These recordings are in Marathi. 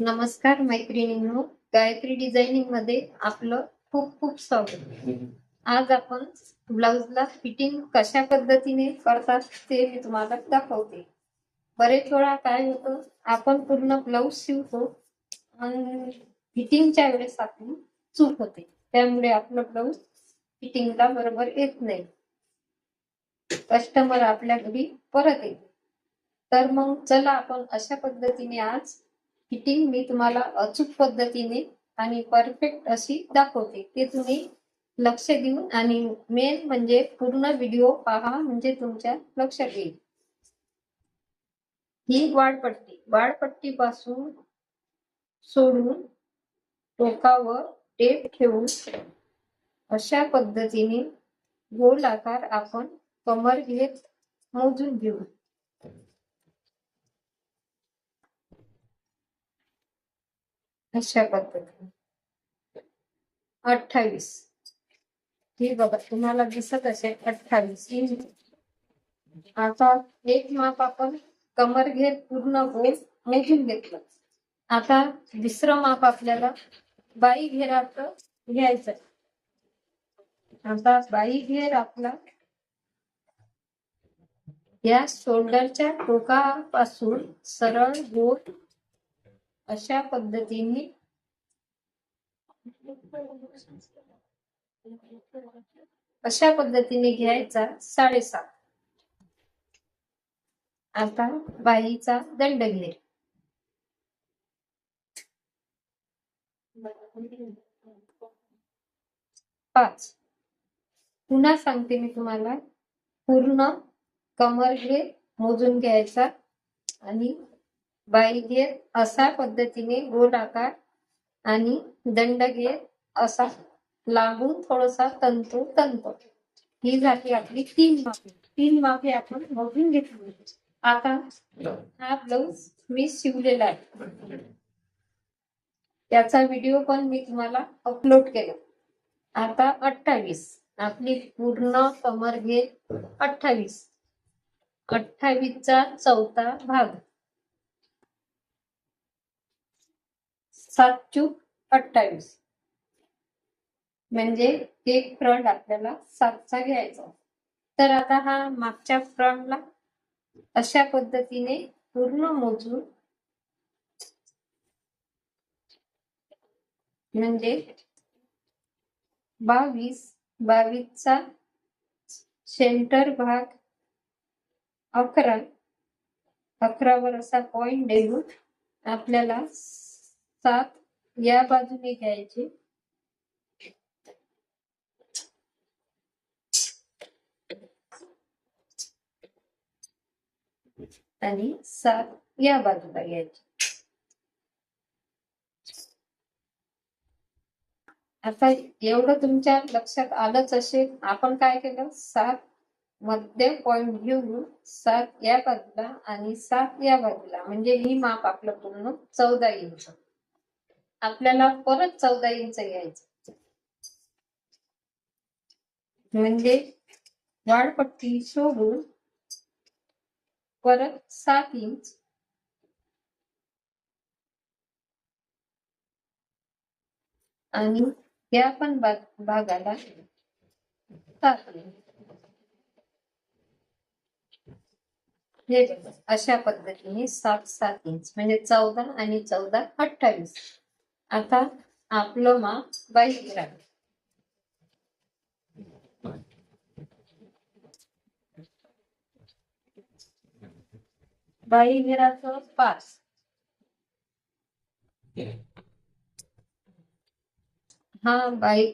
नमस्कार मैत्रिणींनो गायत्री डिझायनिंगमध्ये आपलं खूप खूप स्वागत. आज आपण ब्लाउजला फिटिंग कशा पद्धतीने करतात ते मी तुम्हाला दाखवते. बरेच वेळा काय होतं आपण पूर्ण ब्लाऊज शिवतो आणि फिटिंगच्या वेळेस आपली चूक होते. त्यामुळे आपलं ब्लाऊज फिटिंगला बरोबर येत नाही. कस्टमर आपल्या घरी परत येते तर मग चला आपण अशा पद्धतीने आज फिटिंग मी तुम्हाला अचूक पद्धतीने आणि परफेक्ट अशी दाखवते. ते तुम्ही लक्ष देऊन आणि मेन म्हणजे पूर्ण व्हिडिओ पहा म्हणजे तुमच्या लक्षात येईल. ही वाढपट्टी वाढपट्टी पासून सोडून टोकावर टेप ठेवून अशा पद्धतीने गोल आकार आपण कमर घेत मोजून घेऊ. अशा पद्धतीने. अठ्ठावीस. ही बघा तुम्हाला दिसत असेल अठ्ठावीस. इंच आता एक माप आपण कमर घेत पूर्ण गोल मोजून घेतलं. आता दुसरं माप आपल्याला बाई घेराचं घ्यायचं आता बाई घेर आपला या शोल्डरच्या टोकापासून सरळ गोल अशा पद्धतीने अशा पद्धतीने घ्यायचा साडेसात. आता बाईचा दंड घे. पाच. पुन्हा सांगते मी तुम्हाला. पूर्ण कमर घे मोजून घ्यायचा आणि बाई घेत अशा पद्धतीने गोल आकार आणि दंड घेत असा लागून थोडासा तंतू तंत. ही झाली आपली तीन माफी तीन माफी आपण बघून घेतली. आता हा ब्लाऊज मी शिवलेला आहे. त्याचा व्हिडिओ पण मी तुम्हाला अपलोड केला. आता अठ्ठावीस. आपली पूर्ण कमर घेत अठ्ठावीस. अठ्ठावीसचा चौथा भाग. सात चूक अठ्ठावीस म्हणजे एक फ्रंट आपल्याला सातचा घ्यायचा. तर आता हा मागच्या फ्रंटला अशा पद्धतीने पूर्ण मोजून म्हणजे बावीस बावीसचा सेंटर भाग अकरा अकरावर असा पॉइंट देऊन आपल्याला सात या बाजूने घ्यायचे. आणि सात या बाजूला घ्यायचे. आता एवढं तुमच्या लक्षात आलंच असेल आपण काय केलं? सात मध्य पॉइंट घेऊन सात या बाजूला आणि सात या बाजूला म्हणजे ही माप आपलं पूर्ण चौदा इंच आपल्याला परत चौदा इंच घ्यायचं म्हणजे वाढपट्टी सोडून परत सात इंच. आणि या पण भागाला सात इंच. हे अशा पद्धतीने सात सात इंच. म्हणजे चौदा आणि चौदा अठ्ठावीस. आता आपलं माप बाईस राहील बाई घराचं पाच. हा बाई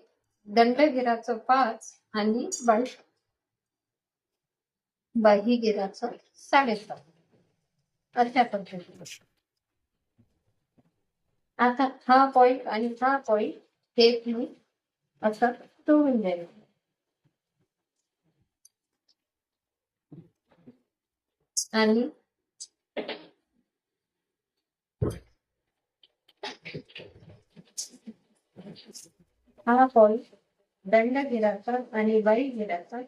दंडगिराचं पाच आणि बाई बाही गिराचं साडेसात. अशा पद्धतीने. आता हा पॉइंट आणि हा पॉइंट हे मी असं तोडून जाईल आणि हा पॉइंट दंड गिराचा आणि बाई गिराचा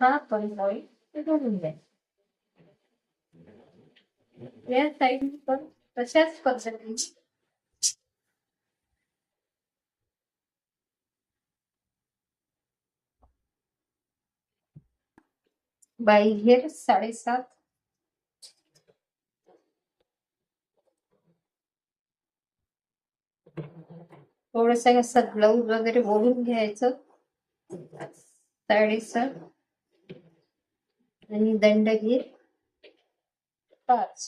हा पण पॉइंट जोडून द्या. या साईड पण तशाच पद्धतीने बाई साडेसात. थोडस असं ब्लाऊज वगैरे बोलून घ्यायचं. साडेसात. आणि दंड घेर पाच.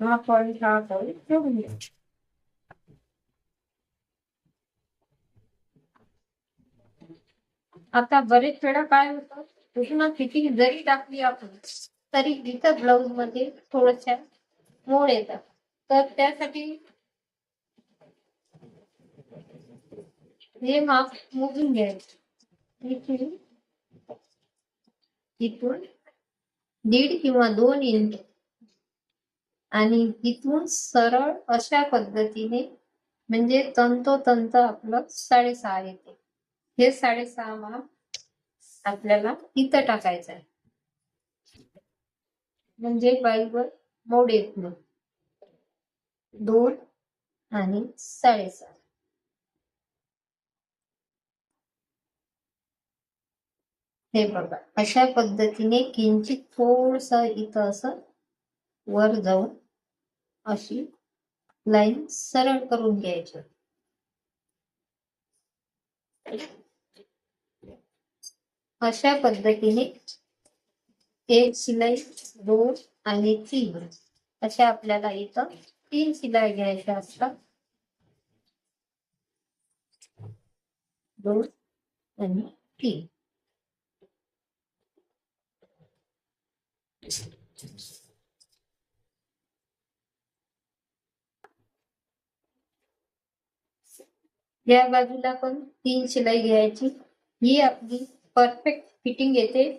हा पॉईंट हा पॉईंट ठेवून घ्या आता बरेच वेळा काय होतं पुन्हा फिटिंग जरी टाकली आपण तरी तिथं ब्लाऊजमध्ये थोडशा मोड येतात तर त्यासाठी हे माप मोजून घ्यायचं. इथून दीड किंवा दोन इंच. आणि इथून सरळ अशा पद्धतीने म्हणजे तंतोतंत आपलं साडेसहा येते. हे साडेसहा माप आपल्याला इथं टाकायचं आहे. म्हणजे बाईवर मोड येत नाही. दोन आणि साडेसहा. हे बघा अशा पद्धतीने किंचित थोडस इथं असं वर जाऊन अशी लाईन सरळ करून घ्यायची. अशा पद्धतीने एक शिलाई दोन आणि तीन अशा आपल्याला इथं तीन शिलाई घ्यायच्या असतात. दोन आणि तीन. या बाजूला पण तीन शिलाई घ्यायची. ही आपली परफेक्ट फिटिंग येते.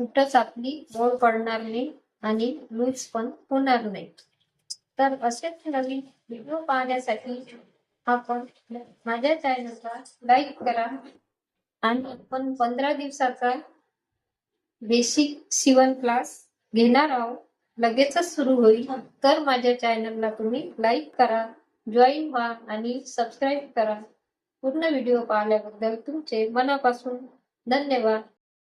कुठंच आपली मोड पडणार नाही आणि लूज पण होणार नाही. तर असेच नवीन व्हिडिओ पाहण्यासाठी आपण माझ्या चॅनलला लाईक करा आणि आपण पंधरा दिवसाचा बेसिक शिवण क्लास घेणार आहोत. लगेचच सुरू होईल. तर माझ्या चॅनलला तुम्ही लाईक करा जॉईन व्हा आणि सबस्क्राईब करा. पूर्ण व्हिडिओ पाहिल्याबद्दल तुमचे मनापासून धन्यवाद.